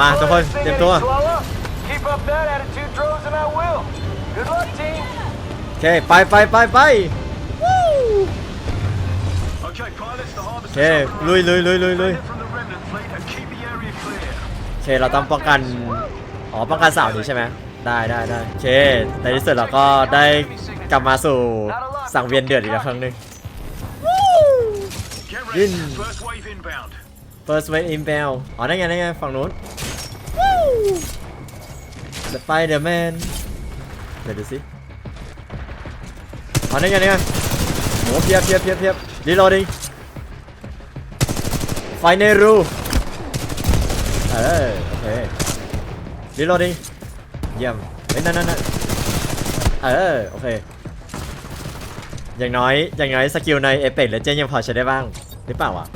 à? slower? Keep up that attitude, Droz, and I will. Good luck, team. โอเค ไปไปไปไป Okay, pilots, the harvest โอเค ลุยลุยลุยลุยลุย from the remnant fleet and keep the area clear. โอเค เราต้องป้องกัน อ๋อ ป้องกันเสานี้ใช่ไหม ได้ได้ได้โอเค ในที่สุดเราก็ได้กลับมาสู่สังเวียนเดือดอีกแล้วครั้งหนึ่ง Get ready. First wave inbound. อ๋อนั่นไงนั่นไงฝั่งนู้น The Spider-Man เดี๋ยวดูสิอ๋อนั่นไงนั่นไงโอ้เพียบเพียบเพียบเพียบรีโหลดดิไฟในรูเออโอเครีโหลดดิเยี่ยมเฮ้ยนั่นนั่นนั่นเออโอเคอย่างน้อยอย่างน้อยสกิลในเอเปกและเจนยังพอใช้ได้บ้างหรือเปล่าวะ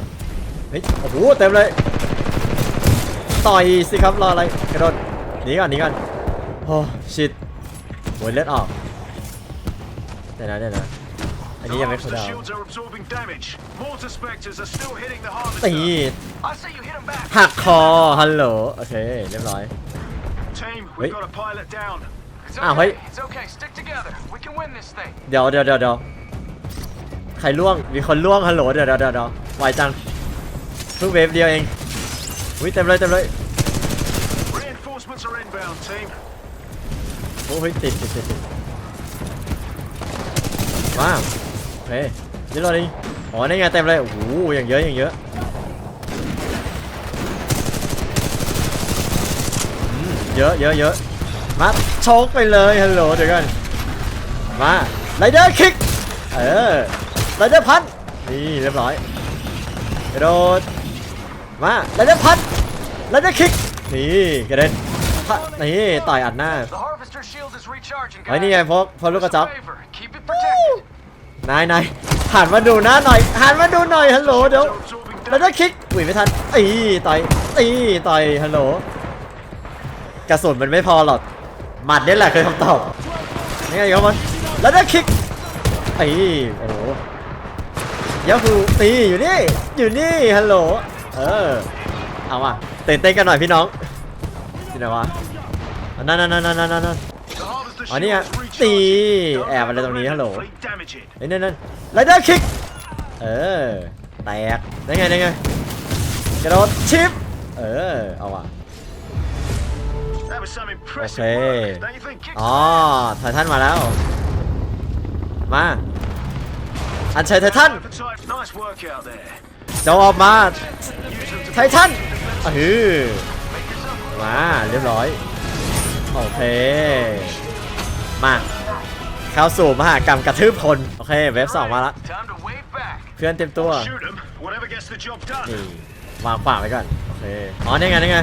เฮ้ยโอ้โหเต็มเลย ต่อยสิครับรออะไรกระโดดหนีก่อนหนีก่อนโอ้ชิตโวยเลือดออกเดี๋ยวนะเดี๋ยวนะอัน The นี้ยังไม่เข้า harvester ดาว shields are absorbing damage. Mortar specters are still hitting the ตี harvester. I say you hit him back. หักคอฮัลโหลโอเคเรียบร้อย Team, Wait. we've got a pilot down. It's Ah, okay. wait. It's okay. Stick together. We can win this thing. เดี๋ยวเดี๋ยวเดี๋ยวเดี๋ยวใครล่วงมีคนล่วงฮัลโหลเดี๋ยวเดี๋ยวเดี๋ยวเดี๋ยวไวจัง เพิ่งเวฟเดียวเองอุ้ยเต็มเลยเต็มเลย Reinforcements are inbound, team. โอ้ยติดติดติดติดว้าวโอเคนี่เราดิอ๋อนี่ไงเต็มเลยโอ้โหอย่างเยอะอย่างเยอะอืมเยอะเยอะเยอะมาโชกไปเลยฮัลโหลเดี๋ยวกันมาไรเดอร์คิกเออไรเดอร์พันนี่เรียบร้อยกระโดด มาไรเดอร์พันไรเดอร์คิกนี่กระเด็นพะนี่ต่อยอัดหน้า The harvester shield is recharging, ไอ้นี่ไง guys. พกพกลูกกระจอก Favor. Keep it protected. นายนายหันมาดูหน้าหน่อยหันมาดูหน่อยฮัลโหลเดี๋ยว Shields are absorbing แล้วจะ damage. คลิกอุ้ยไม่ทันตีต่อยตีต่อยฮัลโหลกระสุนมันไม่พอหรอกหมัดนี่แหละคือคำตอบนี่ไงครับมันแล้วจะคลิกตีโอ้โหยาฮูตีอยู่นี่ อยู่นี่ฮัลโหล เออ เอาว่ะตื่นเต้นกันหน่อยพี่น้องที่ไหนวะอันนั่นนั่นนั่นนั่นนั่น The harvester อ๋อนี่ไง shield is ตี recharging. แอบอะไรตรงนี้ฮัลโหล Fleet damage it. ไอ้นั่นนั่นไรเดอร์คิก เออ แตก ได้ไงได้ไงกระโดดชิป เออ เอาว่ะ That was some impressive Okay. work, don't you think? อ๋อไททันมาแล้ว มา อันชัยไททัน จะออกมาไททันเออมาเรียบร้อย โอเค มา เข้าสู่มหากรรมกระทืบคน โอเค เว็บสองมาละ เพื่อนเต็มตัว นี่วางขวาไว้ก่อน โอเค อ๋อนี่ไงนี่ไง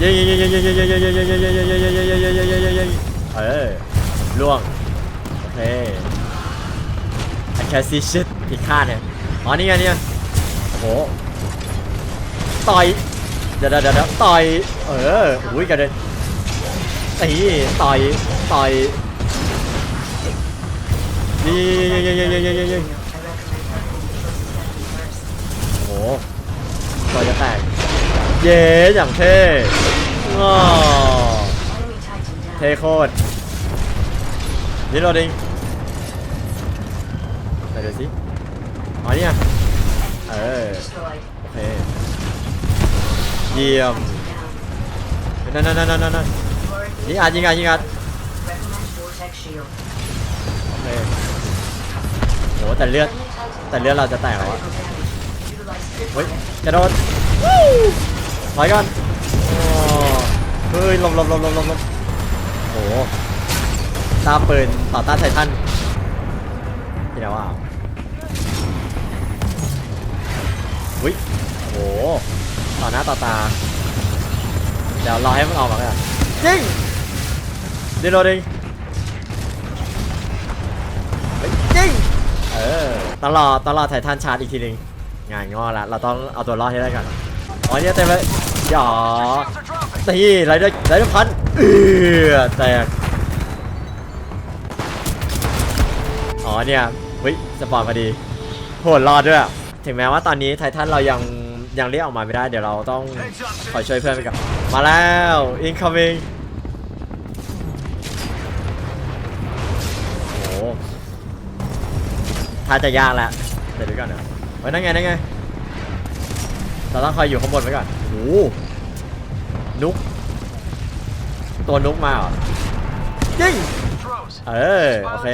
ยิงยิงยิงยิงยิงยิงยิงยิงยิงยิงยิงยิงยิงยิงยิงยิงยิงยิงยิงเออล่วง โอเค I can see shit ผิดคาดเนี่ยอ๋อนี่ไงนี่ไง โหต่อยเดี๋ยวเดี๋ยวเดี๋ต่อยเอออุ้ยกระเด็นไอ้ต่อยต่อยนี่ยังยังยังยังยังโอ้โหต่อยจะแตกเย้อย่างเท่ง้อเท่โคตรนี่เราดิไหนดูสิอ๋อเนี่ย เออโอเคเยี่ยมนั่นนั่นนั่นนั่นนั่นยิงอัดยิงอัดยิงอัดโอเคโหแต่เลือดแต่เลือดเราจะแตกแล้วอะเฮ้ยกระโดดวู้ถอยก่อนโอ้เฮ้ยหลบหลบหลบหลบหลบหลบโอ้โหตาปืนต่อต้านไททันที่ไหนวะ อุ้ยโอ้โหต่อหน้าต่อตา เดี๋ยวรอให้มันออกมาก่อนยิงดีโรดิงเฮ้ยยิงเออต้องรอต้องรอไททันชาร์จอีกทีหนึงงานงอละเราต้องเอาตัวรอดให้ได้ก่อนอ๋อเนี่ยเต็มเลยหยอ Shields are dropping. ตีไรได้ไรได้พันเออแตกอ๋อเนี่ยวิสปอร์ตพอดีโหดรอดด้วยอะ ถึงแม้ว่าตอนนี้ไททันเรายังยังเรียกออกมาไม่ได้ เดี๋ยวเราต้อง Heads up, คอย team. ช่วยเพื่อนไปก่อนมาแล้ว incoming โอ้โหถ้าจะยากแล้วเดี๋ยวดูก่อนนะไว้นั่นไงนั่นไงเราต้องคอยอยู่ข้างบนไว้ก่อนโอ้โหนุก ตัวนุกมาเหรอยิง Throws. เออโอเค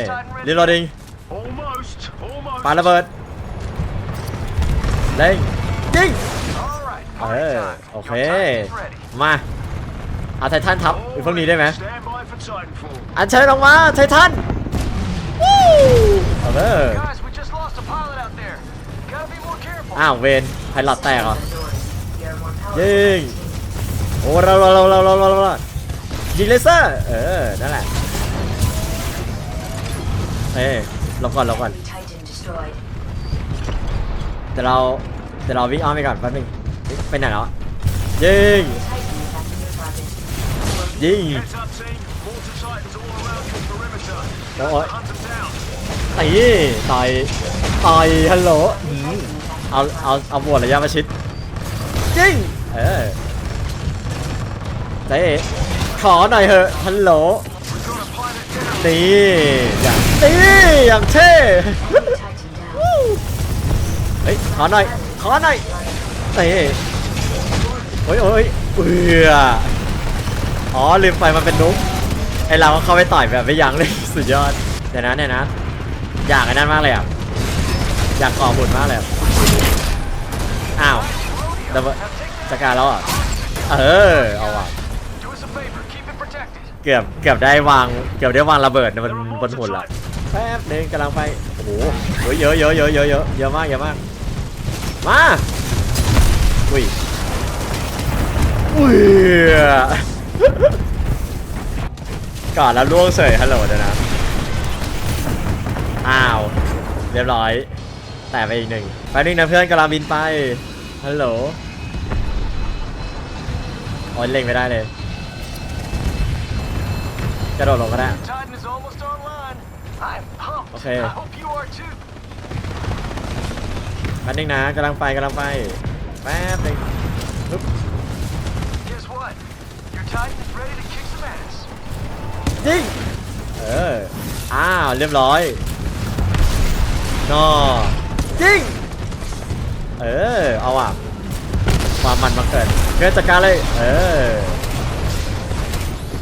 รีโหลดดิง Almost. Almost. ปาระเบิด เล่งยิง All right, เอ party อ time. โอเค Your time is ready. มาเอาไททันทับไอ้พวกนี้ได้ไหม Stand by for Titanfall. อันเชิญออกมาไททันวู้เออ Guys, we just lost a pilot out there. Gotta be more careful. อ้าวเวนไพลอตแตกเหรอ There are more power ยิงโอ้เราเราเราเราเราเราเรายิงเลเซอร์เออนั่นแหละเอ้ยหลบก่อนหลบก่อน แต่เราแต่เราวิ่งอ้อมไปก่อนแป๊บนึงไปไหนแล้วยิงยิงโอ้ยตายตายตายฮัลโหลอืมเอาเอาเอาบวชระยะประชิดยิงเออเต้ขอหน่อยเหอะฮัลโหลตีอย่างตีอย่างเท่ เฮ้ยขอหน่อยขอหน่อยเต้โอ้ยโอ้ยเบืออ๋อลืมไปมันเป็นนุ๊กไอเราก็เข้าไปต่อยแบบไม่ยั้งเลยสุดยอดเดี๋ยวนะเดี๋ยวนะอยากไอ้นั่นมากเลยอะอยากก่อบุญมากเลยอ้าวดับจัดการแล้วอะเออเอาว่ะเกือบเกือบได้วางเกือบได้วางระเบิดบนบนหุ่นละแป๊บนึงกำลังไปโอ้โหเฮ้ยเยอะเยอะเยอะเยอะเยอะเยอะมากเยอะมาก มาอุ้ยอุ้ยก่อนแล้วล่วงเสยฮัลโหลเดี๋ยวนะ อ้าว เรียบร้อย แต่ไปอีกหนึ่งไปหนึ่งนะเพื่อนกำลังบินไป ฮัลโหลโอ้ยเล็งไม่ได้เลย กระโดดลงก็ได้ Titan is almost online. แป๊บนึงนะกำลังไปกำลังไปแป๊บนึงปึ๊บ Guess what? Your Titan is ready to kick some ass. ยิงเออ อ้าว เรียบร้อยนอยิง เออ เอาอะ ความมันมาเกิด เกิดจัดการเลย เออ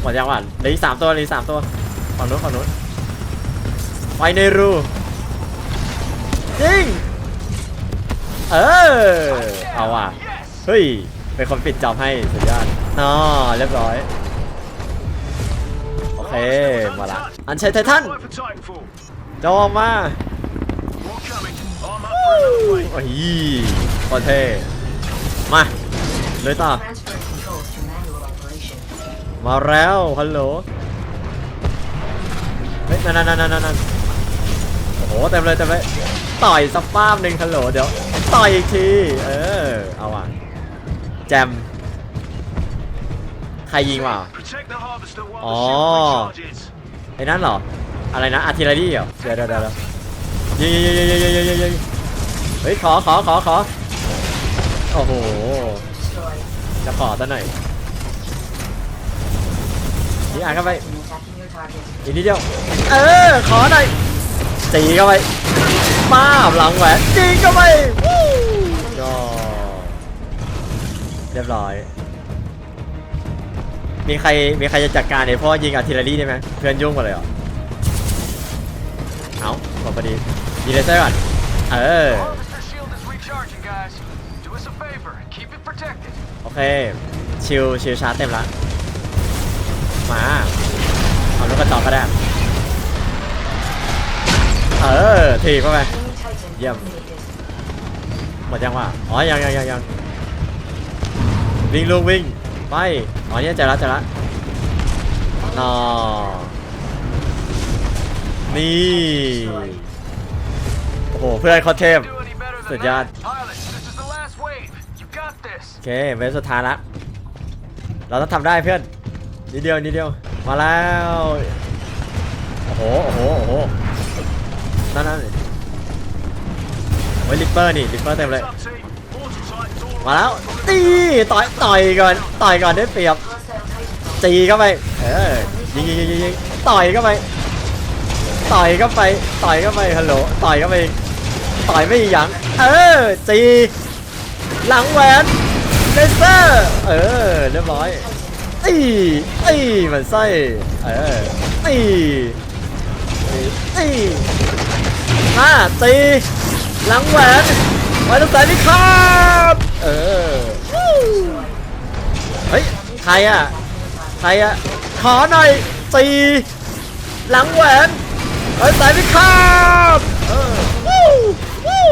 หมดยังวะเหลืออีกสามตัวเหลืออีกสามตัว ฝั่งนู้นฝั่งนู้นไฟในรูยิง เออ เอาอะ เฮ้ย เป็นคนปิดจอบให้สุดยอดนอเรียบร้อย โอเค มาละ อันใช้ไททันจอมาโอ้ยโคตรเท่มา เลยต่อ มาแล้ว ฮัลโหล เฮ้ย นั่นนั่นนั่นนั่นโอ้โห เต็มเลยเต็มเลย ต่อยสักป้าบหนึ่งฮัลโหล เดี๋ยว ต่อยอีกที เออ เอาอะ แจม ใครยิงวะอ๋อ ไอ้นั่นเหรอ อะไรนะอาร์ติลรี่เหรอ เดี๋ยวเดี๋ยเดี๋ยวยิงยิงยิงยิงยิงยิเฮ้ย ขอขอขอขอโอ้โห จะขอตั้งหน่อยนี่อ่านเข้าไปอีกนิดเดียว เออ ขอหน่อยตีเข้าไป ป้าบหลังแหวนตีเข้าไปวู้ก็เรียบร้อย มีใครมีใครจะจัดการไอ้พ่อยิงอาร์ติเลอรี่ได้ไหมเพื่อนยุ่งหมดเลยเหรอ เอาบอกพอดีมีเลเซอร์ก่อนเออ Harvester shield is recharging, guys. Do us a favor, keep it protected. โอเค ชิลชิลชาร์จเต็มละมาเอาลูกกระจอกก็ได้ เออถีบเข้าไป Enemy Titan Yep. eliminated. หมดยังวะอ๋อยังยังยังยังวิ่งลูกวิ่งไปอ๋อเนี่ยเจอละเจอละนอนี่โอ้โหเพื่อนเขาเทพ Do any better than Good that? job. Pilot, this is the last wave. You got this. โอเคเวฟสุดท้ายละเราต้องทำได้เพื่อนนิดเดียวนิดเดียวมาแล้วโอ้โหโอ้โหโอ้โห นั่นนั่นเฮ้ยลิปเปอร์นี่ลิปเปอร์เต็มเลย มาแล้วตีต่อยต่อยก่อนต่อยก่อนได้เปรียบ Hostile Titanfall. ตีเข้าไปเออยิงยิงยิงยิงต่อยเข้าไปต่อยเข้าไปต่อยเข้าไปฮัลโหลต่อยเข้าไปต่อยไม่ยั้งเออจีหลังแหวนเลเซอร์เออเรียบร้อยอีอีมันไส้เอออีอี อีมาตีหลังแหวนไว้ตรงไหนนี่ครับ เออ เฮ้ย ใครอะ ใครอะ ขอหน่อยตีหลังแหวนเฮ้ยสายพิฆาตเออวู้วู้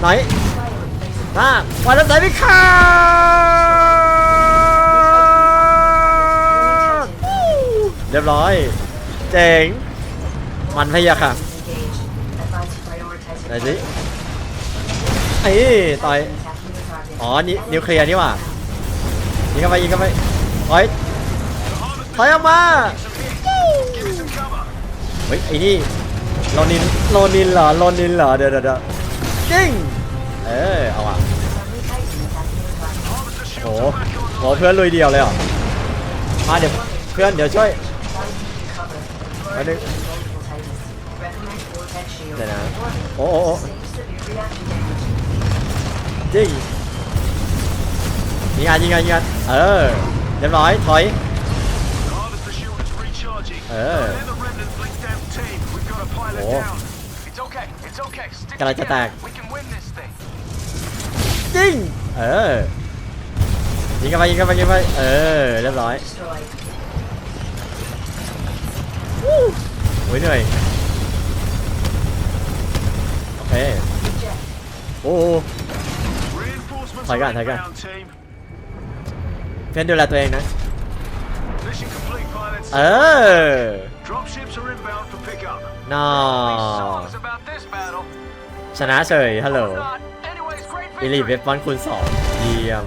ไหนมาวันแล้วสายพิฆาตวู้เรียบร้อย เจ๋ง มันพะยะค่ะ ไหนสิไอ้ต่อยอ๋อนี่นิวเคลียร์นี่หว่ายิงเข้าไปยิงเข้าไปถอยถอยออกมาเฮ้ยไอ้นี่โลนินโลนินเหรอโลนินเหรอเดี๋ยวเดี๋ยวเดี๋ยวจริงเออเอาอะโอ้โหโหเพื่อนลุยเดียวเลยเหรอมาเดี๋ยวเพื่อนเดี๋ยวช่วย Advise Ready? taking cover. เยนะ โอ้โหจริงยิงอันยิงอันยิงอันเออเรียบร้อยถอย เออ โอ้กำลังจะแตกจริง เออ ยิงกันไปยิงกันไปยิงไปเออ เรียบร้อยโอ้ยเหนื่อย เค Reject. โอ้โห Reinforcements Take are out, take out. inbound, team. เพื่อนดูแลตัวเองนะ Mission complete, pilots. เออ Dropships are inbound for pickup. น่า These songs about this battle. ชนะเฉยฮัลโหล Not. Anyways, great อิลิเว victory. ฟฟอนคูณสองเยี่ยม